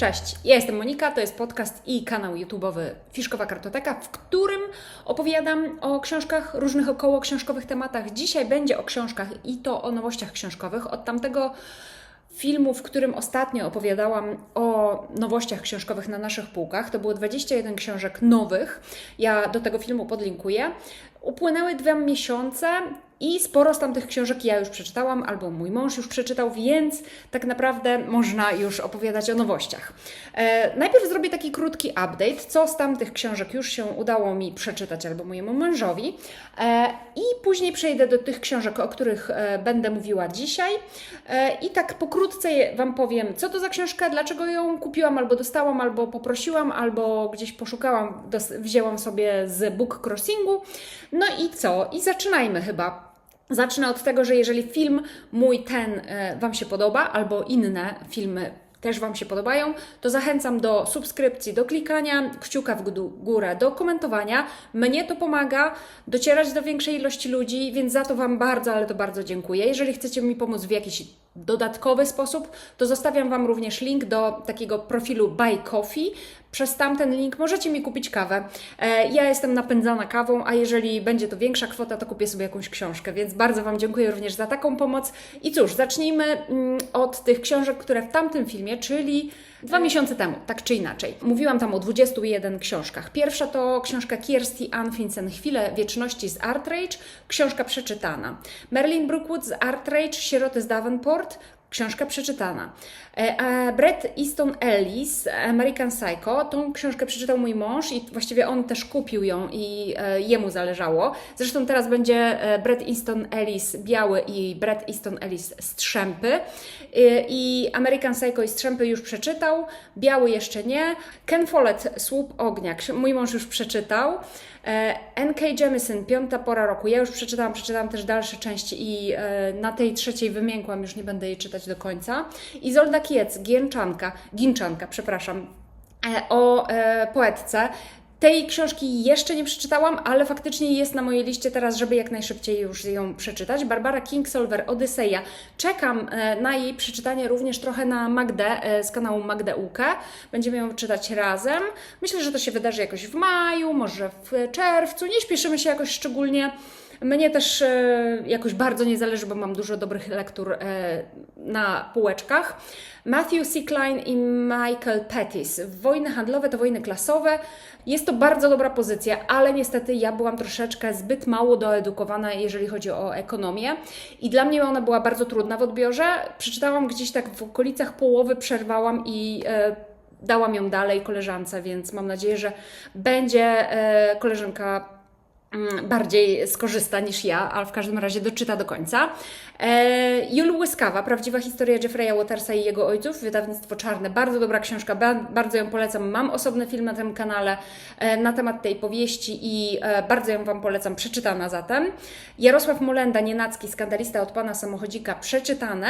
Cześć, ja jestem Monika, to jest podcast i kanał YouTube'owy Fiszkowa Kartoteka, w którym opowiadam o książkach, różnych około książkowych tematach. Dzisiaj będzie o książkach i to o nowościach książkowych. Od tamtego filmu, w którym ostatnio opowiadałam o nowościach książkowych na naszych półkach, to było 21 książek nowych. Ja do tego filmu podlinkuję. Upłynęły dwa miesiące i sporo z tamtych książek ja już przeczytałam, albo mój mąż już przeczytał, więc tak naprawdę można już opowiadać o nowościach. E, najpierw zrobię taki krótki update, co z tamtych książek już się udało mi przeczytać, albo mojemu mężowi. E, I później przejdę do tych książek, o których e, będę mówiła dzisiaj. E, I tak pokrótce Wam powiem, co to za książka, dlaczego ją kupiłam, albo dostałam, albo poprosiłam, albo gdzieś poszukałam, wzięłam sobie z book crossingu. No i co? I zaczynajmy chyba. Zacznę od tego, że jeżeli film mój ten e, Wam się podoba, albo inne filmy też Wam się podobają, to zachęcam do subskrypcji, do klikania kciuka w górę, do komentowania. Mnie to pomaga docierać do większej ilości ludzi, więc za to Wam bardzo, ale to bardzo dziękuję. Jeżeli chcecie mi pomóc w jakiś dodatkowy sposób, to zostawiam Wam również link do takiego profilu Buy Coffee. Przez tamten link możecie mi kupić kawę. E, Ja jestem napędzana kawą, a jeżeli będzie to większa kwota, to kupię sobie jakąś książkę, więc bardzo Wam dziękuję również za taką pomoc. I cóż, zacznijmy mm, od tych książek, które w tamtym filmie, czyli dwa miesiące temu, tak czy inaczej. Mówiłam tam o 21 książkach. Pierwsza to książka Kirsty Ann Finsen Chwile Wieczności z Artrage, książka przeczytana. Merlin Brookwood z Artrage, Sieroty z Davenport, Książka przeczytana. E, e, Bret Easton Ellis, American Psycho, tą książkę przeczytał mój mąż i właściwie on też kupił ją i e, jemu zależało. Zresztą teraz będzie e, Bret Easton Ellis biały i Bret Easton Ellis strzępy. I American Psycho i strzępy już przeczytał, biały jeszcze nie. Ken Follett, Słup ognia, mój mąż już przeczytał. E, N.K. Jemisin, Piąta pora roku. Ja już przeczytałam, przeczytałam też dalsze części i e, na tej trzeciej wymiękłam, już nie będę jej czytać do końca. Izolda Kiec, Gięczanka, Ginczanka, przepraszam, e, o poetce. Tej książki jeszcze nie przeczytałam, ale faktycznie jest na mojej liście teraz, żeby jak najszybciej już ją przeczytać. Barbara Kingsolver, Odyseja. Czekam e, na jej przeczytanie również trochę na Magdę e, z kanału Magdę Ukę. Będziemy ją czytać razem. Myślę, że to się wydarzy jakoś w maju, może w czerwcu. Nie śpieszymy się jakoś szczególnie. Mnie też e, jakoś bardzo nie zależy, bo mam dużo dobrych lektur e, na półeczkach. Matthew C. Klein i Michael Pettis. Wojny handlowe to wojny klasowe. Jest to bardzo dobra pozycja, ale niestety ja byłam troszeczkę zbyt mało doedukowana, jeżeli chodzi o ekonomię. I dla mnie ona była bardzo trudna w odbiorze. Przeczytałam gdzieś tak w okolicach połowy, przerwałam i e, dałam ją dalej koleżance, więc mam nadzieję, że będzie koleżanka bardziej skorzysta niż ja, ale w każdym razie doczyta do końca. E, Jul Łyskawa, prawdziwa historia Jeffrey'a Watersa i jego ojców, wydawnictwo Czarne. Bardzo dobra książka, ba- bardzo ją polecam. Mam osobny film na tym kanale e, na temat tej powieści i e, bardzo ją Wam polecam, przeczytana zatem. Jarosław Molenda, nienacki, skandalista od pana samochodzika, przeczytane.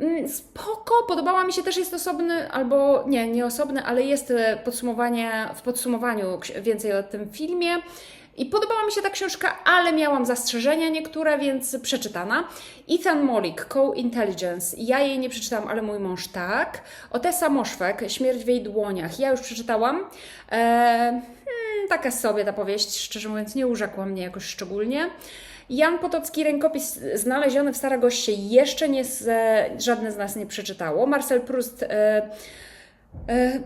Mm, Spoko, podobała mi się też jest osobny, albo nie, nie osobny, ale jest e, podsumowanie, w podsumowaniu więcej o tym filmie. I podobała mi się ta książka, ale miałam zastrzeżenia niektóre, więc przeczytana. Ethan Molik, Co-Intelligence. Ja jej nie przeczytałam, ale mój mąż tak. Otessa Moszwek, Śmierć w jej dłoniach. Ja już przeczytałam. E, hmm, taka sobie ta powieść, szczerze mówiąc, nie urzekła mnie jakoś szczególnie. Jan Potocki, rękopis znaleziony w Saragoście, jeszcze nie z, żadne z nas nie przeczytało. Marcel Proust, e, e,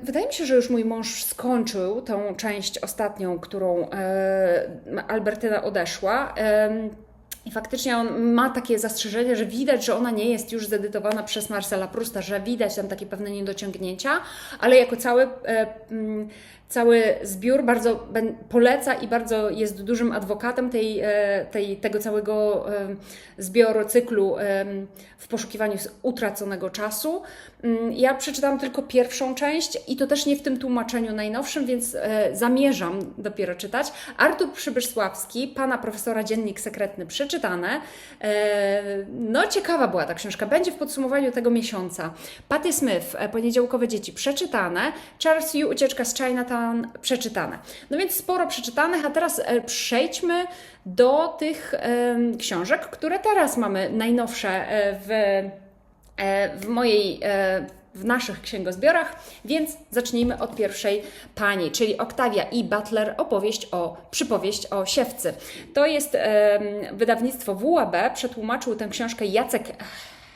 wydaje mi się, że już mój mąż skończył tą część ostatnią, którą e, Albertyna odeszła. Em, i faktycznie on ma takie zastrzeżenie, że widać, że ona nie jest już zedytowana przez Marcela Prusta, że widać tam takie pewne niedociągnięcia, ale jako cały, e, cały zbiór bardzo poleca i bardzo jest dużym adwokatem tej, e, tej, tego całego e, zbioru, cyklu e, w poszukiwaniu utraconego czasu. Mm, Ja przeczytałam tylko pierwszą część i to też nie w tym tłumaczeniu najnowszym, więc zamierzam dopiero czytać. Artur Przybysławski, pana profesora Dziennik Sekretny, przeczytane. No, ciekawa była ta książka. Będzie w podsumowaniu tego miesiąca. Patty Smith, Poniedziałkowe Dzieci, przeczytane. Charles Yu, Ucieczka z Chinatown, przeczytane. No więc sporo przeczytanych, a teraz e, przejdźmy do tych książek, które teraz mamy najnowsze e, w, e, w mojej e, w naszych księgozbiorach, więc zacznijmy od pierwszej pani, czyli Octavia E. Butler, opowieść o, przypowieść o siewcy. To jest em, wydawnictwo WAB, przetłumaczył tę książkę Jacek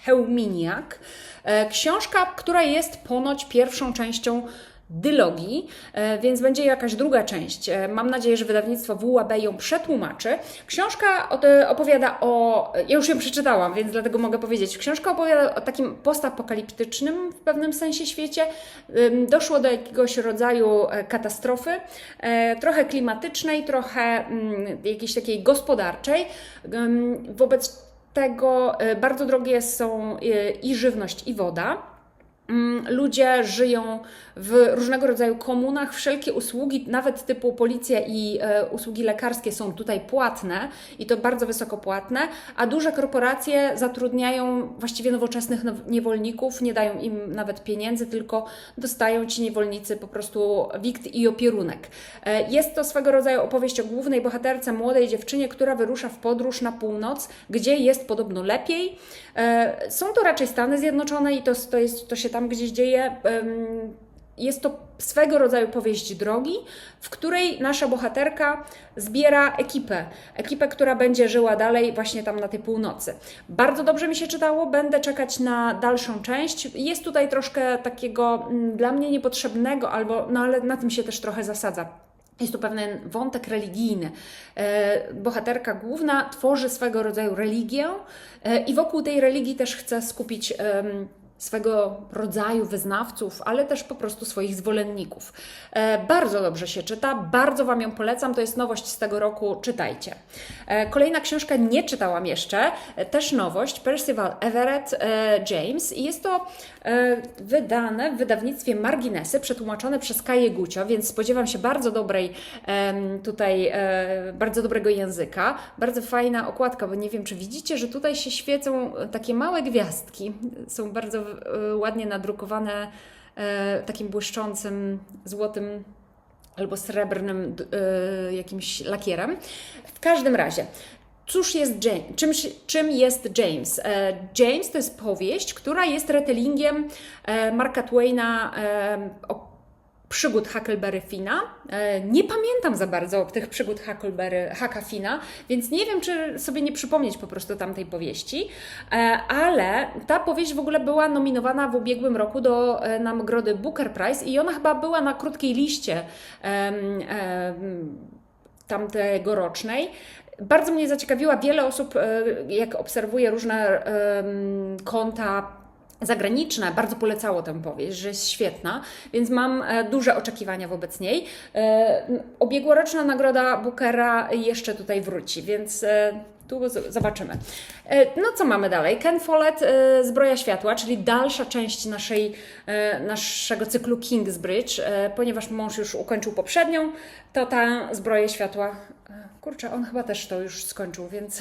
Hełminiak. E, Książka, która jest ponoć pierwszą częścią dylogii, e, więc będzie jakaś druga część. E, Mam nadzieję, że wydawnictwo WAB ją przetłumaczy. Książka e, opowiada o. Ja już ją przeczytałam, więc dlatego mogę powiedzieć. Książka opowiada o takim postapokaliptycznym w pewnym sensie świecie. Doszło do jakiegoś rodzaju katastrofy, trochę klimatycznej, trochę mm, jakiejś takiej gospodarczej. Wobec tego bardzo drogie są i żywność, i woda. Mm, Ludzie żyją w różnego rodzaju komunach, wszelkie usługi, nawet typu policja i e, usługi lekarskie są tutaj płatne i to bardzo wysoko płatne, a duże korporacje zatrudniają właściwie nowoczesnych now- niewolników, nie dają im nawet pieniędzy, tylko dostają ci niewolnicy po prostu wikt i opierunek. E, jest to swego rodzaju opowieść o głównej bohaterce, młodej dziewczynie, która wyrusza w podróż na północ, gdzie jest podobno lepiej. E, Są to raczej Stany Zjednoczone i to, to, jest, to się tam gdzieś dzieje. Jest to swego rodzaju powieść drogi, w której nasza bohaterka zbiera ekipę. Ekipę, która będzie żyła dalej właśnie tam na tej północy. Bardzo dobrze mi się czytało, będę czekać na dalszą część. Jest tutaj troszkę takiego mm, dla mnie niepotrzebnego, albo, no ale na tym się też trochę zasadza. Jest tu pewien wątek religijny. E, Bohaterka główna tworzy swego rodzaju religię e, i wokół tej religii też chce skupić swego rodzaju wyznawców, ale też po prostu swoich zwolenników. E, Bardzo dobrze się czyta, bardzo Wam ją polecam, to jest nowość z tego roku, czytajcie. E, Kolejna książka nie czytałam jeszcze, e, też nowość, Percival Everett e, James i jest to wydane w wydawnictwie Marginesy, przetłumaczone przez Kaję Gucio, więc spodziewam się bardzo dobrej tutaj, e, bardzo dobrego języka. Bardzo fajna okładka, bo nie wiem, czy widzicie, że tutaj się świecą takie małe gwiazdki. Są bardzo e, ładnie nadrukowane e, takim błyszczącym, złotym albo srebrnym e, jakimś lakierem. W każdym razie, Cóż jest James? Czym, czym jest James? E, James to jest powieść, która jest retellingiem e, Marka Twaina e, o przygód Huckleberry Fina. Nie pamiętam za bardzo tych przygód Huckleberry Hacka Fina, więc nie wiem, czy sobie nie przypomnieć po prostu tamtej powieści, ale ta powieść w ogóle była nominowana w ubiegłym roku do nagrody Booker Prize i ona chyba była na krótkiej liście tamtegorocznej. Bardzo mnie zaciekawiła. Wiele osób, e, jak obserwuję różne konta zagraniczne, bardzo polecało tę powieść, że jest świetna, więc mam e, duże oczekiwania wobec niej. E, Ubiegłoroczna nagroda Bookera jeszcze tutaj wróci, więc tu zobaczymy. E, No co mamy dalej? Ken Follett, e, Zbroja Światła, czyli dalsza część naszej, e, naszego cyklu Kingsbridge, ponieważ mąż już ukończył poprzednią, to ta Zbroja Światła, kurczę, on chyba też to już skończył, więc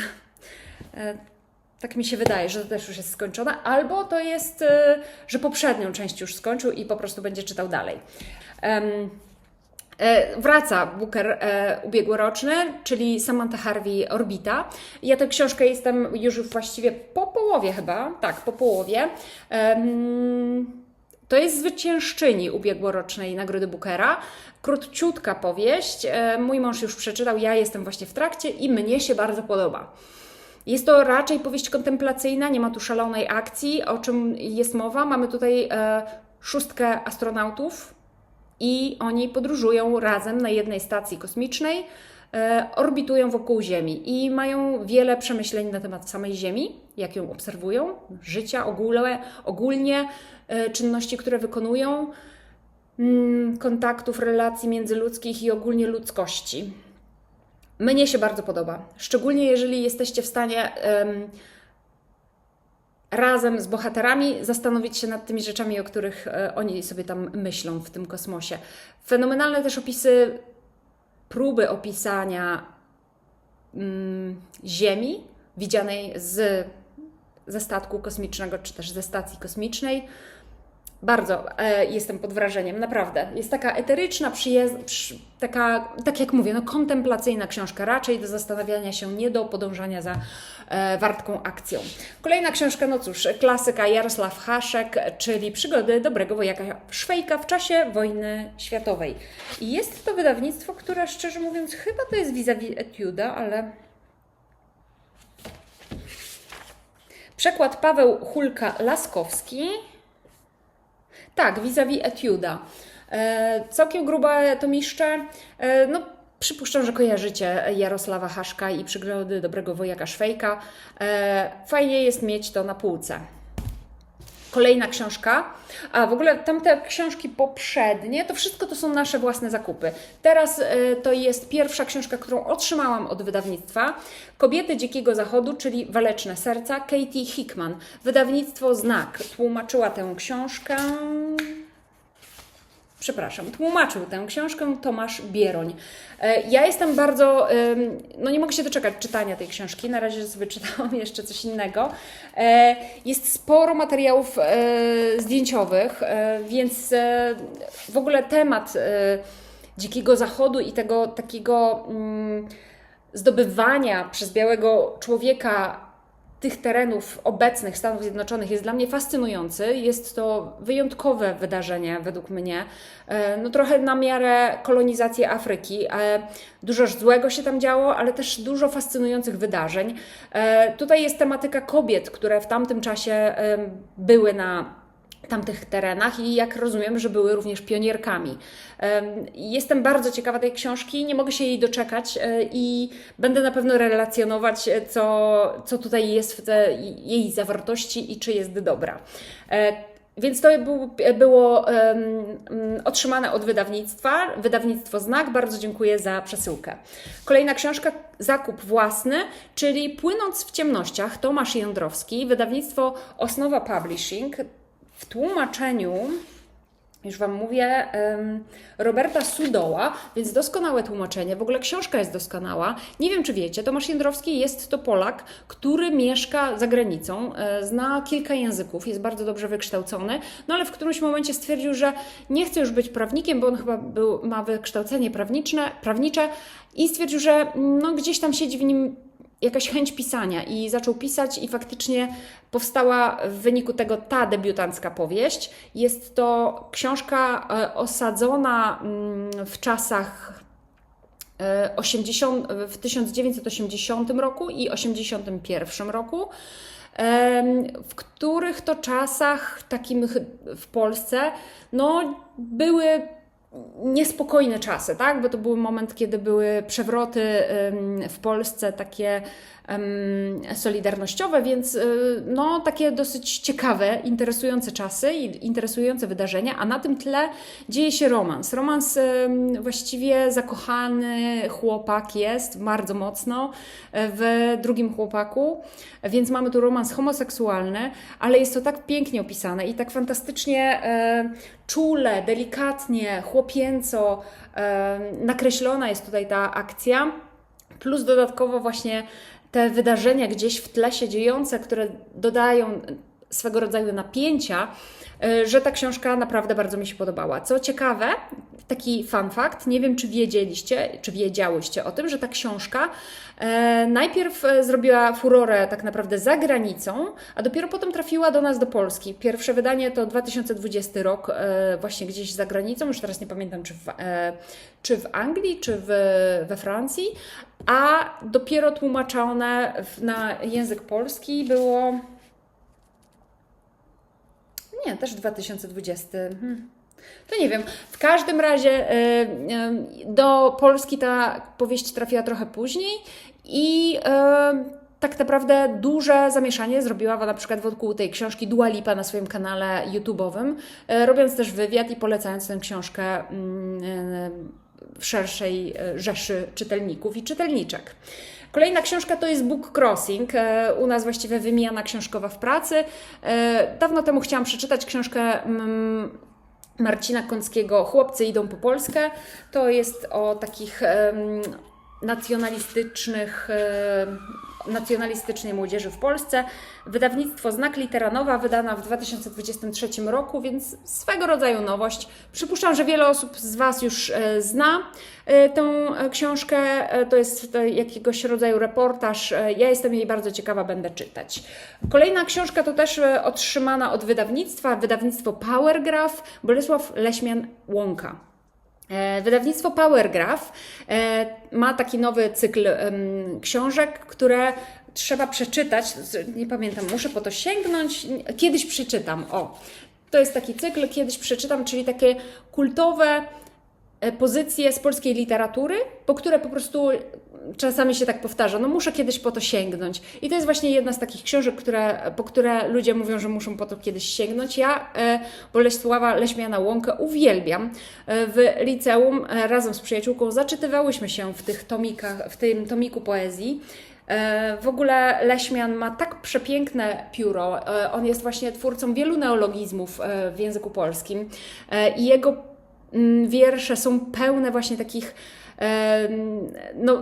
tak mi się wydaje, że to też już jest skończone, albo to jest, że poprzednią część już skończył i po prostu będzie czytał dalej. Wraca Booker e, ubiegłoroczny, czyli Samantha Harvey Orbita. Ja tę książkę jestem już właściwie po połowie chyba, tak, po połowie. To jest zwyciężczyni ubiegłorocznej Nagrody Bookera. Króciutka powieść. E, Mój mąż już przeczytał, ja jestem właśnie w trakcie i mnie się bardzo podoba. Jest to raczej powieść kontemplacyjna, nie ma tu szalonej akcji. O czym jest mowa? Mamy tutaj e, szóstkę astronautów, i oni podróżują razem na jednej stacji kosmicznej, e, orbitują wokół Ziemi i mają wiele przemyśleń na temat samej Ziemi, jak ją obserwują, życia ogólne, ogólnie, e, czynności, które wykonują, mm, kontaktów, relacji międzyludzkich i ogólnie ludzkości. Mnie się bardzo podoba, szczególnie jeżeli jesteście w stanie razem z bohaterami zastanowić się nad tymi rzeczami, o których e, oni sobie tam myślą w tym kosmosie. Fenomenalne też opisy, próby opisania mm, Ziemi, widzianej z, ze statku kosmicznego, czy też ze stacji kosmicznej. Bardzo e, jestem pod wrażeniem, naprawdę. Jest taka eteryczna, przyjaz- przy, taka, tak jak mówię, no, kontemplacyjna książka, raczej do zastanawiania się, nie do podążania za e, wartką akcją. Kolejna książka, no cóż, klasyka Jarosław Haszek, czyli Przygody dobrego wojaka Szwejka w czasie wojny światowej. I jest to wydawnictwo, które szczerze mówiąc, chyba to jest vis-a-vis Etiuda, ale Przekład Paweł Hulka-Laskowski. Tak, vis-a-vis Etiuda. E, całkiem grube to miszcze. E, no, przypuszczam, że kojarzycie Jarosława Haszka i Przygrody Dobrego Wojaka Szwejka. E, fajnie jest mieć to na półce. Kolejna książka, a w ogóle tamte książki poprzednie, to wszystko to są nasze własne zakupy. Teraz y, to jest pierwsza książka, którą otrzymałam od wydawnictwa. Kobiety Dzikiego Zachodu, czyli Waleczne Serca, Katie Hickman. Wydawnictwo Znak tłumaczyła tę książkę. Przepraszam, tłumaczył tę książkę Tomasz Bieroń. E, Ja jestem bardzo, no nie mogę się doczekać czytania tej książki, na razie sobie czytałam jeszcze coś innego. E, Jest sporo materiałów e, zdjęciowych, więc w ogóle temat Dzikiego Zachodu i tego takiego mm, zdobywania przez białego człowieka tych terenów obecnych Stanów Zjednoczonych jest dla mnie fascynujący. Jest to wyjątkowe wydarzenie według mnie. E, No trochę na miarę kolonizacji Afryki. E, Dużo złego się tam działo, ale też dużo fascynujących wydarzeń. E, Tutaj jest tematyka kobiet, które w tamtym czasie były na tamtych terenach i jak rozumiem, że były również pionierkami. Em, Jestem bardzo ciekawa tej książki, nie mogę się jej doczekać e, i będę na pewno relacjonować, e, co, co tutaj jest w jej zawartości i czy jest dobra. E, Więc to był, było mm, otrzymane od wydawnictwa, wydawnictwo Znak. Bardzo dziękuję za przesyłkę. Kolejna książka, zakup własny, czyli Płynąc w ciemnościach, Tomasz Jędrowski, wydawnictwo Osnowa Publishing w tłumaczeniu, już Wam mówię, em, Roberta Sudoła, więc doskonałe tłumaczenie. W ogóle książka jest doskonała. Nie wiem, czy wiecie, Tomasz Jędrowski jest to Polak, który mieszka za granicą, e, zna kilka języków, jest bardzo dobrze wykształcony, no ale w którymś momencie stwierdził, że nie chce już być prawnikiem, bo on chyba był, ma wykształcenie prawniczne, prawnicze i stwierdził, że no, gdzieś tam siedzi w nim jakaś chęć pisania i zaczął pisać i faktycznie powstała w wyniku tego ta debiutancka powieść. Jest to książka e, osadzona mm, w czasach e, 80, w 1980 roku i 81 roku, w których to czasach takim w Polsce no, były niespokojne czasy, tak? Bo to był moment, kiedy były przewroty w Polsce takie solidarnościowe, więc y, no takie dosyć ciekawe, interesujące czasy i interesujące wydarzenia, a na tym tle dzieje się romans. Romans właściwie zakochany chłopak jest bardzo mocno e, w drugim chłopaku, więc mamy tu romans homoseksualny, ale jest to tak pięknie opisane i tak fantastycznie e, czule, delikatnie, chłopięco e, nakreślona jest tutaj ta akcja. Plus dodatkowo właśnie te wydarzenia gdzieś w tle się dziejące, które dodają swego rodzaju napięcia, y, że ta książka naprawdę bardzo mi się podobała. Co ciekawe, taki fun fact, nie wiem czy wiedzieliście, czy wiedziałyście o tym, że ta książka e, najpierw e, zrobiła furorę tak naprawdę za granicą, a dopiero potem trafiła do nas do Polski. Pierwsze wydanie to 2020 rok, e, właśnie gdzieś za granicą, już teraz nie pamiętam czy w, czy w Anglii, czy w, we Francji, a dopiero tłumaczone na język polski było nie, też 2020. Hmm. To nie wiem. W każdym razie y, y, do Polski ta powieść trafiła trochę później i y, tak naprawdę duże zamieszanie zrobiła na przykład wokół tej książki Dua Lipa na swoim kanale YouTube'owym, robiąc też wywiad i polecając tę książkę mm, w szerszej rzeszy czytelników i czytelniczek. Kolejna książka to jest Book Crossing, e, u nas właściwie wymiana książkowa w pracy. E, Dawno temu chciałam przeczytać książkę mm, Marcina Kąckiego Chłopcy idą po Polskę. To jest o takich nacjonalistycznych, nacjonalistycznej młodzieży w Polsce. Wydawnictwo Znak Litera Nowa, wydana w 2023 roku, więc swego rodzaju nowość. Przypuszczam, że wiele osób z Was już e, zna e, tę e, książkę. To jest jakiegoś rodzaju reportaż. Ja jestem jej bardzo ciekawa, będę czytać. Kolejna książka to też otrzymana od wydawnictwa, wydawnictwo Powergraph, Bolesław Leśmian-Łąka. E, Wydawnictwo Powergraph e, ma taki nowy cykl książek, które trzeba przeczytać. Nie pamiętam, muszę po to sięgnąć. Kiedyś przeczytam. O, to jest taki cykl, kiedyś przeczytam, czyli takie kultowe e, pozycje z polskiej literatury, po które po prostu czasami się tak powtarza, no muszę kiedyś po to sięgnąć. I to jest właśnie jedna z takich książek, które, po które ludzie mówią, że muszą po to kiedyś sięgnąć. Ja e, Bolesława Leśmiana Łąkę uwielbiam. E, w liceum e, razem z przyjaciółką zaczytywałyśmy się w tych tomikach, w tym tomiku poezji. E, W ogóle Leśmian ma tak przepiękne pióro. On jest właśnie twórcą wielu neologizmów w języku polskim i jego wiersze są pełne właśnie takich no,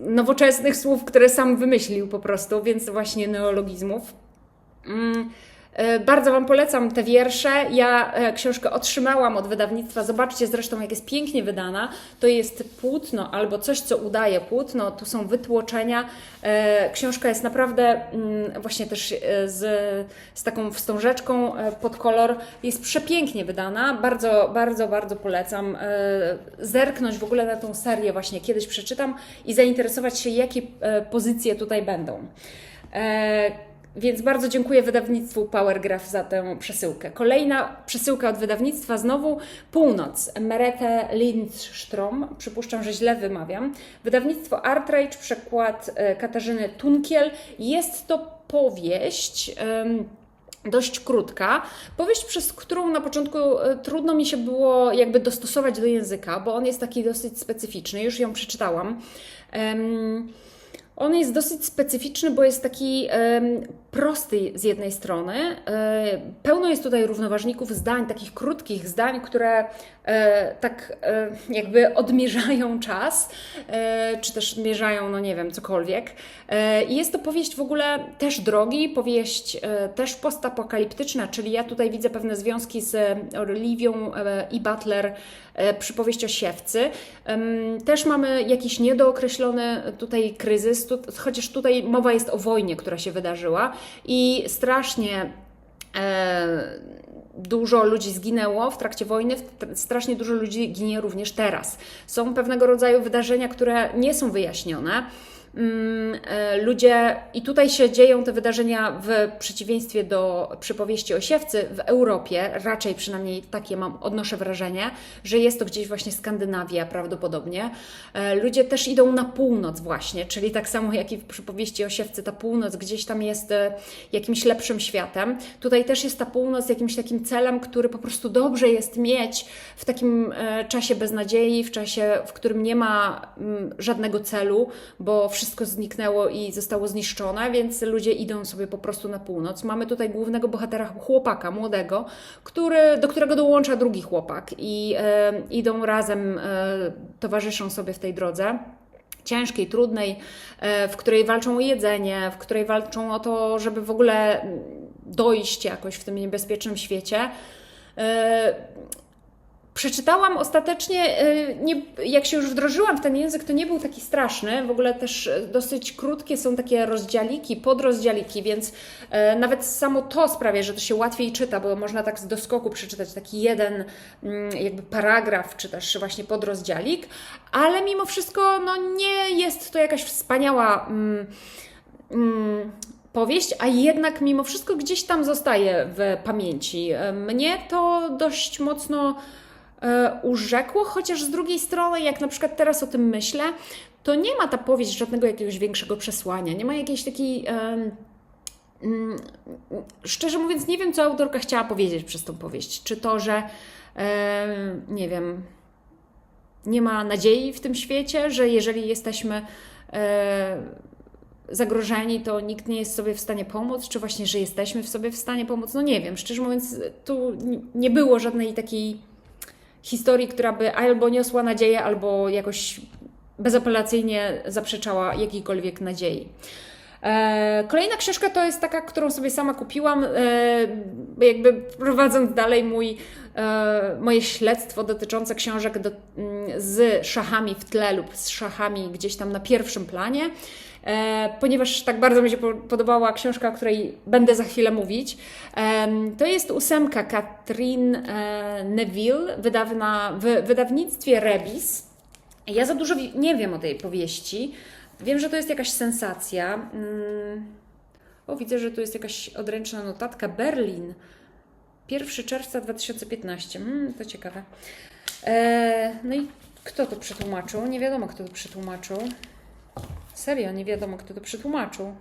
nowoczesnych słów, które sam wymyślił po prostu, więc właśnie neologizmów. E, Bardzo Wam polecam te wiersze. Ja e, książkę otrzymałam od wydawnictwa. Zobaczcie zresztą, jak jest pięknie wydana. To jest płótno albo coś, co udaje płótno. Tu są wytłoczenia. E, Książka jest naprawdę mm, właśnie też z, z taką wstążeczką pod kolor. Jest przepięknie wydana. Bardzo, bardzo, bardzo polecam zerknąć w ogóle na tą serię właśnie. Kiedyś przeczytam i zainteresować się, jakie pozycje tutaj będą. Więc bardzo dziękuję wydawnictwu Powergraph za tę przesyłkę. Kolejna przesyłka od wydawnictwa, znowu Północ, Merete Lindstrom, przypuszczam, że źle wymawiam. Wydawnictwo Artrage, przekład e, Katarzyny Tunkiel. Jest to powieść. em, Dość krótka. Powieść, przez którą na początku e, trudno mi się było jakby dostosować do języka, bo on jest taki dosyć specyficzny. Już ją przeczytałam. Em, on jest dosyć specyficzny, bo jest taki em, prosty z jednej strony. E, pełno jest tutaj równoważników zdań, takich krótkich zdań, które e, tak e, jakby odmierzają czas, czy też mierzają, no nie wiem, cokolwiek. I jest to powieść w ogóle też drogi, powieść też postapokaliptyczna, czyli ja tutaj widzę pewne związki z Oliwią e, i Butler przy powieści o siewcy. Też mamy jakiś niedookreślony tutaj kryzys, chociaż tutaj mowa jest o wojnie, która się wydarzyła i strasznie e, dużo ludzi zginęło w trakcie wojny, strasznie dużo ludzi ginie również teraz. Są pewnego rodzaju wydarzenia, które nie są wyjaśnione. Mm, e, Ludzie, i tutaj się dzieją te wydarzenia w przeciwieństwie do przypowieści o siewcy w Europie, raczej przynajmniej takie mam, odnoszę wrażenie, że jest to gdzieś właśnie Skandynawia prawdopodobnie. E, Ludzie też idą na północ właśnie, czyli tak samo jak i w przypowieści o siewcy, ta północ gdzieś tam jest e, jakimś lepszym światem. Tutaj też jest ta północ jakimś takim celem, który po prostu dobrze jest mieć w takim czasie beznadziei, w czasie, w którym nie ma mm, żadnego celu, bo wszystko zniknęło i zostało zniszczone, więc ludzie idą sobie po prostu na północ. Mamy tutaj głównego bohatera, chłopaka młodego, który, do którego dołącza drugi chłopak i e, idą razem, e, towarzyszą sobie w tej drodze ciężkiej, trudnej, e, w której walczą o jedzenie, w której walczą o to, żeby w ogóle dojść jakoś w tym niebezpiecznym świecie. Przeczytałam ostatecznie, e, nie, jak się już wdrożyłam w ten język, to nie był taki straszny. W ogóle też e, dosyć krótkie są takie rozdziałiki, podrozdziałiki, więc e, nawet samo to sprawia, że to się łatwiej czyta, bo można tak z doskoku przeczytać taki jeden mm, jakby paragraf, czy też właśnie podrozdziałik, ale mimo wszystko no, nie jest to jakaś wspaniała. Mm, mm, powieść, a jednak mimo wszystko gdzieś tam zostaje w pamięci. Mnie to dość mocno urzekło, chociaż z drugiej strony, jak na przykład teraz o tym myślę, to nie ma ta powieść żadnego jakiegoś większego przesłania, nie ma jakiejś takiej. mm, szczerze mówiąc, nie wiem, co autorka chciała powiedzieć przez tą powieść. Czy to, że em, nie wiem, nie ma nadziei w tym świecie, że jeżeli jesteśmy e, zagrożeni, to nikt nie jest sobie w stanie pomóc, czy właśnie, że jesteśmy w sobie w stanie pomóc. No nie wiem, szczerze mówiąc, tu nie było żadnej takiej historii, która by albo niosła nadzieję, albo jakoś bezapelacyjnie zaprzeczała jakiejkolwiek nadziei. E, Kolejna książka to jest taka, którą sobie sama kupiłam, e, jakby prowadząc dalej mój, e, moje śledztwo dotyczące książek do, mm, z szachami w tle lub z szachami gdzieś tam na pierwszym planie. E, Ponieważ tak bardzo mi się po- podobała książka, o której będę za chwilę mówić. Em, To jest ósemka Katrin e, Neville, wydawna w wydawnictwie Rebis. Ja za dużo nie wiem o tej powieści. Wiem, że to jest jakaś sensacja. Mm. O, widzę, że tu jest jakaś odręczna notatka. Berlin. 1 czerwca 2015. Mm, to ciekawe. E, no i kto to przetłumaczył? Nie wiadomo, kto to przetłumaczył. Serio, nie wiadomo, kto to przetłumaczył.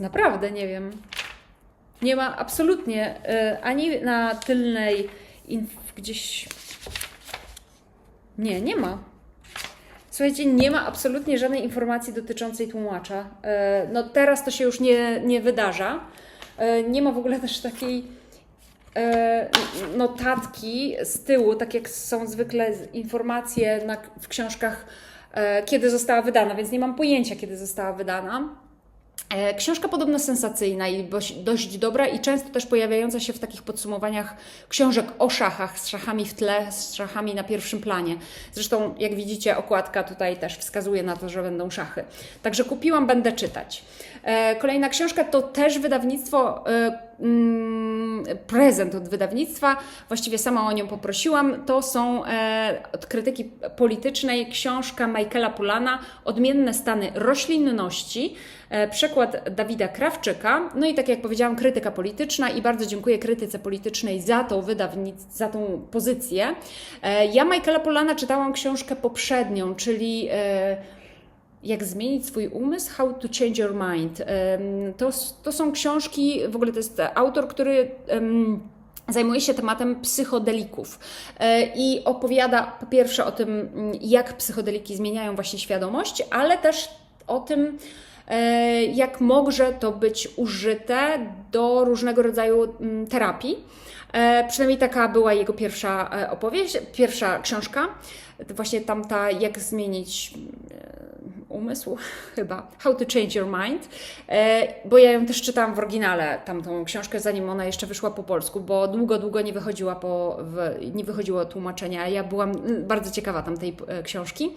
Naprawdę nie wiem. Nie ma absolutnie e, ani na tylnej gdzieś. Nie, nie ma. Słuchajcie, nie ma absolutnie żadnej informacji dotyczącej tłumacza. E, No teraz to się już nie, nie wydarza. E, Nie ma w ogóle też takiej notatki z tyłu, tak jak są zwykle informacje na, w książkach, e, kiedy została wydana, więc nie mam pojęcia, kiedy została wydana. E, Książka podobno sensacyjna i dość dobra i często też pojawiająca się w takich podsumowaniach książek o szachach, z szachami w tle, z szachami na pierwszym planie. Zresztą, jak widzicie, okładka tutaj też wskazuje na to, że będą szachy. Także kupiłam, będę czytać. E, Kolejna książka to też wydawnictwo, e, mm, prezent od wydawnictwa, właściwie sama o nią poprosiłam. To są e, od krytyki politycznej książka Michaela Pulana Odmienne stany roślinności. Przekład Dawida Krawczyka. No i tak jak powiedziałam, krytyka polityczna i bardzo dziękuję krytyce politycznej za tą wydawnic, za tą pozycję. Ja Michaela Polana czytałam książkę poprzednią, czyli jak zmienić swój umysł? How to change your mind. To, to są książki, w ogóle to jest autor, który zajmuje się tematem psychodelików E, i opowiada po pierwsze o tym, jak psychodeliki zmieniają właśnie świadomość, ale też o tym, e, jak może to być użyte do różnego rodzaju terapii. E, przynajmniej taka była jego pierwsza opowieść, pierwsza książka. Właśnie tamta, jak zmienić umysł, chyba. How to Change Your Mind. E, bo ja ją też czytałam w oryginale, tamtą książkę, zanim ona jeszcze wyszła po polsku, bo długo, długo nie wychodziła po, w, nie wychodziło tłumaczenia. Ja byłam mm, bardzo ciekawa tamtej e, książki.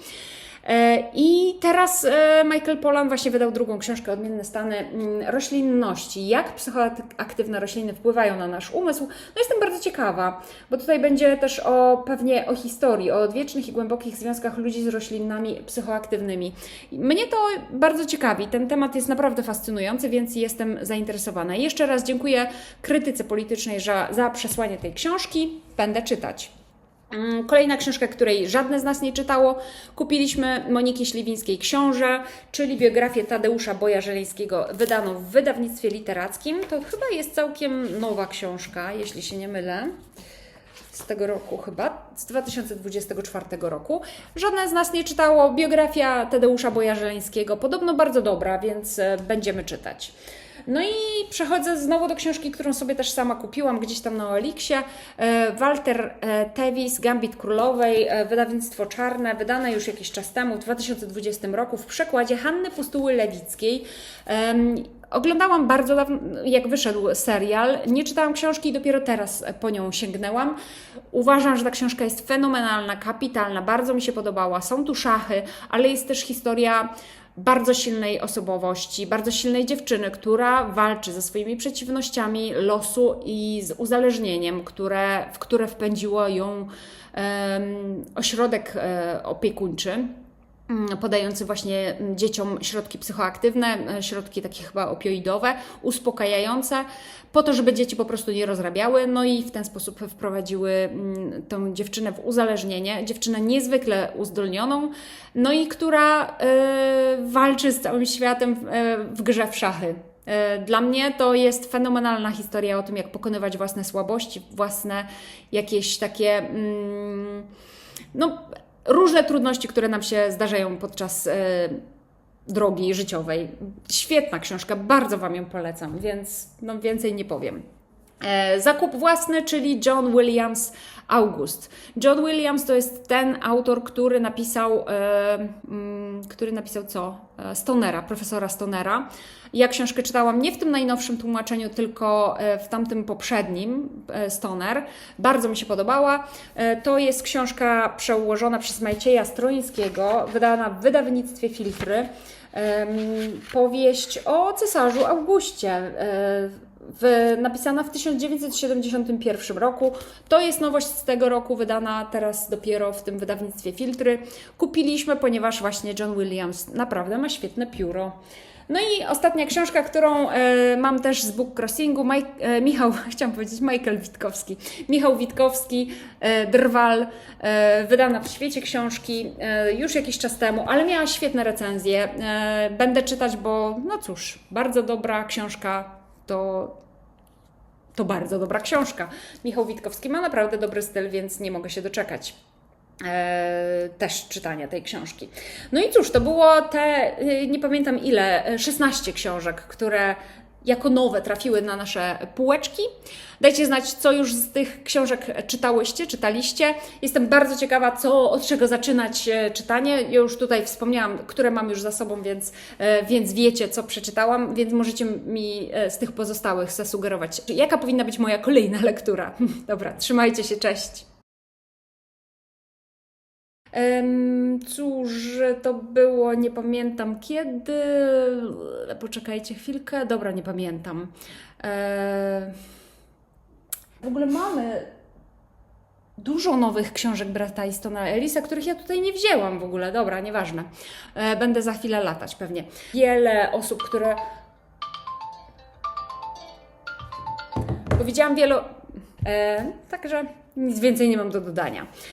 E, I teraz e, Michael Pollan właśnie wydał drugą książkę Odmienne stany mm, roślinności. Jak psychoaktywne rośliny wpływają na nasz umysł. No jestem bardzo ciekawa, bo tutaj będzie też o pewnie o historii, o odwiecznych i głębokich związkach ludzi z roślinami psychoaktywnymi. Mnie to bardzo ciekawi. Ten temat jest naprawdę fascynujący, więc jestem zainteresowana. Jeszcze raz dziękuję krytyce politycznej za, za przesłanie tej książki. Będę czytać. Mm, Kolejna książka, której żadne z nas nie czytało, kupiliśmy Moniki Śliwińskiej Książę, czyli biografię Tadeusza Boja-Żeleńskiego, wydaną w wydawnictwie literackim. To chyba jest całkiem nowa książka, jeśli się nie mylę. Z tego roku chyba, z 2024 roku. Żadne z nas nie czytało. Biografia Tadeusza Boja-Żeleńskiego, podobno bardzo dobra, więc e, będziemy czytać. No i przechodzę znowu do książki, którą sobie też sama kupiłam gdzieś tam na Oliksie. E, Walter e, Tevis, Gambit Królowej, e, wydawnictwo Czarne, wydane już jakiś czas temu, w 2020 roku, w przekładzie Hanny Pustuły-Lewickiej. Em, Oglądałam bardzo dawno, jak wyszedł serial. Nie czytałam książki i dopiero teraz po nią sięgnęłam. Uważam, że ta książka jest fenomenalna, kapitalna, bardzo mi się podobała. Są tu szachy, ale jest też historia bardzo silnej osobowości, bardzo silnej dziewczyny, która walczy ze swoimi przeciwnościami losu i z uzależnieniem, które, w które wpędziło ją em, ośrodek e, opiekuńczy podający właśnie mm, dzieciom środki psychoaktywne, e, środki takie chyba opioidowe, uspokajające, po to, żeby dzieci po prostu nie rozrabiały, no i w ten sposób wprowadziły mm, tą dziewczynę w uzależnienie. Dziewczynę niezwykle uzdolnioną, no i która e, walczy z całym światem w, e, w grze w szachy. Dla mnie to jest fenomenalna historia o tym, jak pokonywać własne słabości, własne jakieś takie. Mm, no, różne trudności, które nam się zdarzają podczas e, drogi życiowej. Świetna książka, bardzo Wam ją polecam, więc no, więcej nie powiem. E, Zakup własny, czyli John Williams August. John Williams to jest ten autor, który napisał, e, mm, który napisał co? E, Stonera, profesora Stonera. Ja książkę czytałam nie w tym najnowszym tłumaczeniu, tylko e, w tamtym poprzednim, Stoner. Bardzo mi się podobała. To jest książka przełożona przez Majcieja Stroińskiego, wydana w wydawnictwie Filtry. Powieść o cesarzu Augustie. W, napisana w 1971 roku. To jest nowość z tego roku, wydana teraz dopiero w tym wydawnictwie Filtry. Kupiliśmy, ponieważ właśnie John Williams naprawdę ma świetne pióro. No i ostatnia książka, którą e, mam też z Book Crossingu, e, Michał, chciałam powiedzieć Michael Witkowski. Michał Witkowski, e, Drwal, e, wydana w świecie książki e, już jakiś czas temu, ale miała świetne recenzje. E, będę czytać, bo no cóż, bardzo dobra książka to, to bardzo dobra książka. Michał Witkowski ma naprawdę dobry styl, więc nie mogę się doczekać. e, Też czytania tej książki. No i cóż, to było te, y, nie pamiętam ile, e, 16 książek, które jako nowe trafiły na nasze półeczki. Dajcie znać, co już z tych książek czytałyście, czytaliście. Jestem bardzo ciekawa, co, od czego zaczynać e, czytanie. Ja już tutaj wspomniałam, które mam już za sobą, więc, e, więc wiecie, co przeczytałam, więc możecie mi e, z tych pozostałych zasugerować, jaka powinna być moja kolejna lektura. Dobra, trzymajcie się, cześć. Cóż, to było, nie pamiętam kiedy. Poczekajcie chwilkę. Dobra, nie pamiętam. E, W ogóle mamy dużo nowych książek brata Istona Elisa, których ja tutaj nie wzięłam w ogóle. Dobra, nieważne. E, Będę za chwilę latać pewnie. Wiele osób, które. Powiedziałam wielu. E, także nic więcej nie mam do dodania.